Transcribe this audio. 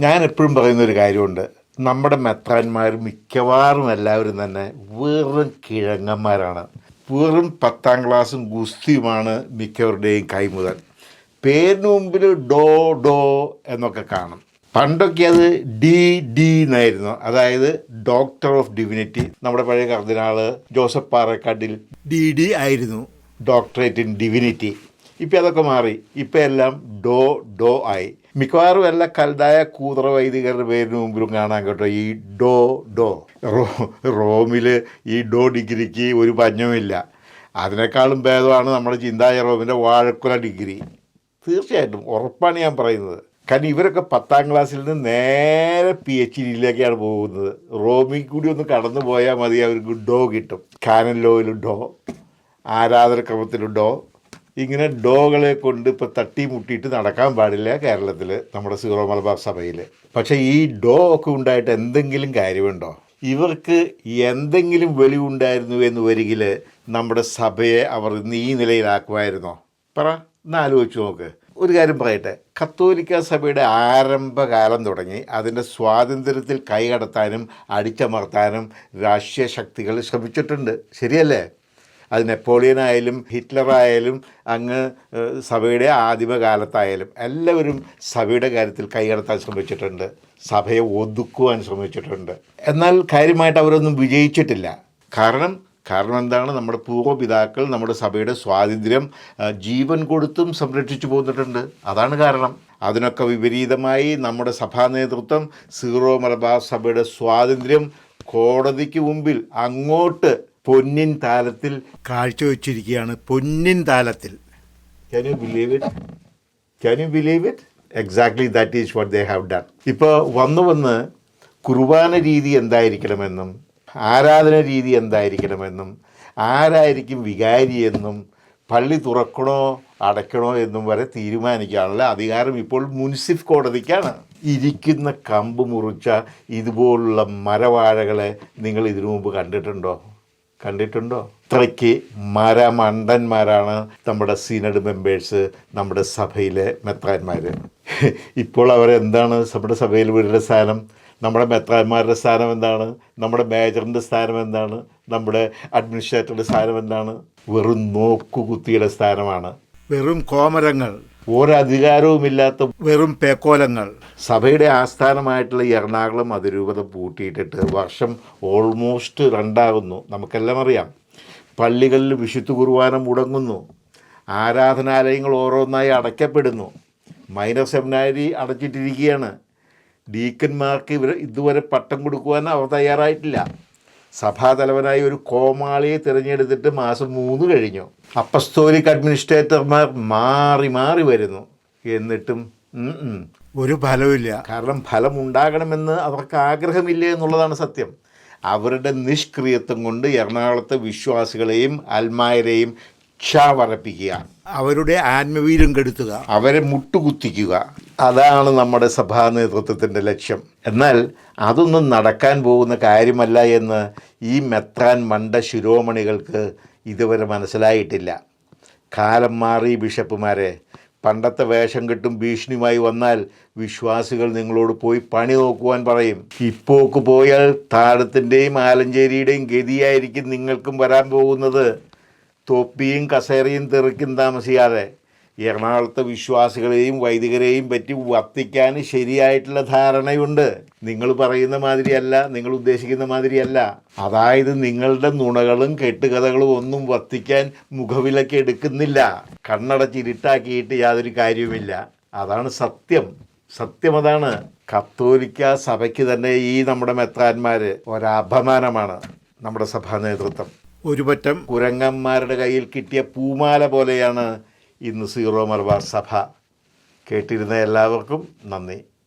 ഞാൻ എപ്പോഴും പറയുന്ന ഒരു കാര്യമുണ്ട്. നമ്മുടെ മെത്രാന്മാർ മിക്കവാറും എല്ലാവരും തന്നെ വെറും കിഴങ്ങന്മാരാണ്. വെറും പത്താം ക്ലാസ്സും ഗുസ്തിയുമാണ് മിക്കവരുടെയും കൈമുതൽ. പേരിന് മുമ്പിൽ ഡോ ഡോ എന്നൊക്കെ കാണും. പണ്ടൊക്കെ അത് ഡി ഡി എന്നായിരുന്നു. അതായത് ഡോക്ടർ ഓഫ് ഡിവിനിറ്റി. നമ്മുടെ പഴയ കർദിനാൾ ജോസഫ് പാറക്കാട്ടിൽ ഡി ഡി ആയിരുന്നു. Doctorate in divinity. ഇപ്പം അതൊക്കെ മാറി. ഇപ്പം എല്ലാം ഡോ ഡോ ആയി. മിക്കവാറും എല്ലാ കൽതായ കൂതറ വൈദികരുടെ പേരിന് മുമ്പിലും കാണാൻ കേട്ടോ ഈ ഡോ ഡോ. റോ റോമിൽ ഈ ഡോ ഡിഗ്രിക്ക് ഒരു പഞ്ഞവുമില്ല. അതിനേക്കാളും ഭേദമാണ് നമ്മുടെ ചിന്തായ റോമിന്റെ വാഴക്കുല ഡിഗ്രി. തീർച്ചയായിട്ടും ഉറപ്പാണ് ഞാൻ പറയുന്നത്. കാരണം ഇവരൊക്കെ പത്താം ക്ലാസ്സിൽ നിന്ന് നേരെ പി എച്ച് ഡിയിലേക്കാണ് പോകുന്നത്. റോമിൽ കൂടി ഒന്ന് കടന്നു പോയാൽ മതി അവർക്ക് ഡോ കിട്ടും. കാനൻ ലോയിലുണ്ടോ ഡോ. ഇങ്ങനെ ഡോകളെ കൊണ്ട് ഇപ്പോൾ തട്ടി മുട്ടിയിട്ട് നടക്കാൻ പാടില്ല കേരളത്തിൽ നമ്മുടെ സീറോ മലബാർ സഭയിൽ പക്ഷേ ഈ ഡോ ഒക്കെ ഉണ്ടായിട്ട് എന്തെങ്കിലും കാര്യമുണ്ടോ? ഇവർക്ക് എന്തെങ്കിലും വെളിവുണ്ടായിരുന്നു എന്ന് വരികിൽ നമ്മുടെ സഭയെ അവർ നീ നിലയിലാക്കുമായിരുന്നോ? പറ എന്നാലോചിച്ച് നോക്ക്. ഒരു കാര്യം പറയട്ടെ. കത്തോലിക്ക സഭയുടെ ആരംഭകാലം തുടങ്ങി അതിന്റെ സ്വാതന്ത്ര്യത്തിൽ കൈകടത്താനും അടിച്ചമർത്താനും രാഷ്ട്രീയ ശക്തികൾ ശ്രമിച്ചിട്ടുണ്ട്. ശരിയല്ലേ? അത് ഹിറ്റ്ലർ ആയാലും അങ്ങ് സഭയുടെ ആദിമകാലത്തായാലും എല്ലാവരും സഭയുടെ കാര്യത്തിൽ കൈകടത്താൻ ശ്രമിച്ചിട്ടുണ്ട്. സഭയെ ഒതുക്കുവാൻ ശ്രമിച്ചിട്ടുണ്ട്. എന്നാൽ കാര്യമായിട്ട് അവരൊന്നും വിജയിച്ചിട്ടില്ല. കാരണം കാരണം എന്താണ്? നമ്മുടെ പൂർവപിതാക്കൾ നമ്മുടെ സഭയുടെ സ്വാതന്ത്ര്യം ജീവൻ കൊടുത്തും സംരക്ഷിച്ചു പോന്നിട്ടുണ്ട്. അതാണ് കാരണം. അതിനൊക്കെ വിപരീതമായി നമ്മുടെ സഭാ നേതൃത്വം സീറോ മലബാർ സഭയുടെ സ്വാതന്ത്ര്യം കോടതിക്ക് മുമ്പിൽ അങ്ങോട്ട് പൊന്നിൻ താലത്തിൽ. കാഴ്ചവെച്ചിരിക്കുകയാണ് പൊന്നിൻ താലത്തിൽ. Can you believe it can you believe it exactly that is what they have done ഇപ്പോൾ വന്നു വന്ന് കുർബാന രീതി എന്തായിരിക്കണമെന്നും ആരാധന രീതി എന്തായിരിക്കണമെന്നും ആരായിരിക്കും വികാരിയെന്നും പള്ളി തുറക്കണോ അടയ്ക്കണോ എന്നും വരെ തീരുമാനിക്കാനുള്ള അധികാരം ഇപ്പോൾ മുൻസിഫ് കോടതിക്കാണ്. ഇരിക്കുന്ന കമ്പ് മുറിച്ച ഇതുപോലുള്ള മരവാഴകളെ നിങ്ങൾ ഇതിനു മുമ്പ് കണ്ടിട്ടുണ്ടോ? കണ്ടിട്ടുണ്ടോ? ഇത്രയ്ക്ക് മരമണ്ടന്മാരാണ് നമ്മുടെ സീനഡ് മെമ്പേഴ്സ് നമ്മുടെ സഭയിലെ മെത്രാന്മാർ ഇപ്പോൾ അവരെന്താണ് നമ്മുടെ സഭയിൽ വീടിന്റെ സ്ഥാനം? നമ്മുടെ മെത്രാന്മാരുടെ സ്ഥാനം എന്താണ്? നമ്മുടെ മേജറിന്റെ സ്ഥാനം എന്താണ്? നമ്മുടെ അഡ്മിനിസ്ട്രേറ്ററുടെ സ്ഥാനം എന്താണ്? വെറും നോക്കുകുത്തിയുടെ സ്ഥാനമാണ്. വെറും കോമരങ്ങൾ. ഒരധികാരവുമില്ലാത്ത വെറും പേക്കോലങ്ങൾ. സഭയുടെ ആസ്ഥാനമായിട്ടുള്ള എറണാകുളം അതിരൂപത പൂട്ടിയിട്ടിട്ട് വർഷം ഓൾമോസ്റ്റ് രണ്ടാകുന്നു. നമുക്കെല്ലാം അറിയാം. പള്ളികളിൽ വിശുദ്ധ കുർബാന മുടങ്ങുന്നു. ആരാധനാലയങ്ങൾ ഓരോന്നായി അടയ്ക്കപ്പെടുന്നു. Minor seminary അടച്ചിട്ടിരിക്കുകയാണ്. ഡീക്കന്മാർക്ക് ഇവർ ഇതുവരെ പട്ടം കൊടുക്കുവാൻ അവർ തയ്യാറായിട്ടില്ല. സഭാതലവനായി ഒരു കോമാളിയെ തിരഞ്ഞെടുത്തിട്ട് മാസം മൂന്ന് കഴിഞ്ഞു. അപ്പസ്തോലിക് അഡ്മിനിസ്ട്രേറ്റർമാർ മാറി മാറി വരുന്നു. എന്നിട്ടും. ഒരു ഫലമില്ല കാരണം ഫലം ഉണ്ടാകണമെന്ന് അവർക്ക് ആഗ്രഹമില്ല എന്നുള്ളതാണ് സത്യം. അവരുടെ നിഷ്ക്രിയത്വം കൊണ്ട് എറണാകുളത്തെ വിശ്വാസികളെയും അൽമായരെയും ക്ഷാവറപ്പിക്കുക അവരുടെ ആത്മവീര്യം കെടുത്തുക. അവരെ മുട്ടുകുത്തിക്കുക. അതാണ് നമ്മുടെ സഭാ നേതൃത്വത്തിന്റെ ലക്ഷ്യം. എന്നാൽ അതൊന്നും നടക്കാൻ പോകുന്ന കാര്യമല്ല എന്ന് ഈ മെത്രാൻ മണ്ട ശിരോമണികൾക്ക് ഇതുവരെ മനസ്സിലായിട്ടില്ല. കാലം മാറി ബിഷപ്പുമാരെ. പണ്ടത്തെ വേഷം കെട്ടും ഭീഷണിയുമായി വന്നാൽ വിശ്വാസികൾ നിങ്ങളോട് പോയി പണി നോക്കുവാൻ പറയും. ഇപ്പോക്ക് പോയാൽ താഴത്തിന്റെയും ആലഞ്ചേരിയുടെയും ഗതിയായിരിക്കും നിങ്ങൾക്കും വരാൻ പോകുന്നത്. തൊപ്പിയും കസേരയും തെറിക്കും താമസിയാതെ. എറണാകുളത്തെ വിശ്വാസികളെയും വൈദികരെയും പറ്റി വത്തിക്കാൻ ശരിയായിട്ടുള്ള ധാരണയുണ്ട്. നിങ്ങൾ പറയുന്ന മാതിരിയല്ല നിങ്ങൾ ഉദ്ദേശിക്കുന്ന മാതിരിയല്ല. അതായത് നിങ്ങളുടെ നുണകളും കെട്ടുകഥകളും ഒന്നും വത്തിക്കാൻ മുഖവിലക്ക് എടുക്കുന്നില്ല. കണ്ണടച്ചിരുട്ടാക്കിയിട്ട് യാതൊരു കാര്യവുമില്ല. അതാണ് സത്യം. സത്യം അതാണ് കത്തോലിക്ക സഭയ്ക്ക് തന്നെ ഈ നമ്മുടെ മെത്രാന്മാർ ഒരപമാനമാണ് നമ്മുടെ സഭാ നേതൃത്വം. ഒരുപറ്റം കുരങ്ങന്മാരുടെ കയ്യിൽ കിട്ടിയ പൂമാല പോലെയാണ് ഇന്ന് സീറോ മലബാർ സഭ. കേട്ടിരുന്ന എല്ലാവർക്കും നന്ദി.